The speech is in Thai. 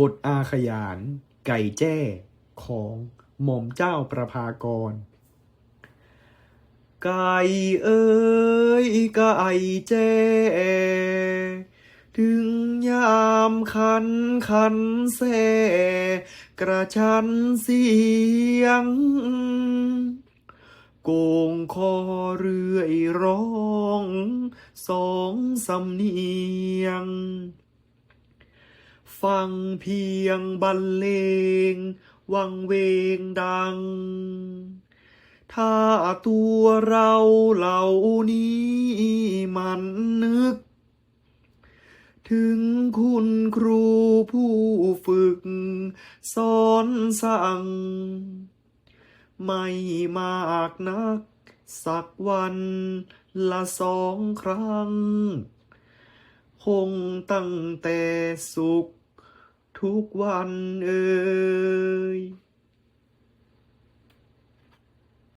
บทอาขยาน ไก่แจ้ของหม่อมเจ้าประภากร ไก่เอ้ยไก่แจ้ถึงยามคันคันแสกระชันเสียงโกงคอเรื่อยร้อง สองสำเนียง ฟังเพียงบรรเลง วังเวงดัง ถ้าตัวเราเหล่านี้มันนึก ถึงคุณครูผู้ฝึก สอนสั่ง ไม่มากนัก สักวันละสองครั้ง คงตั้งแต่สุข ทุกวันเอ่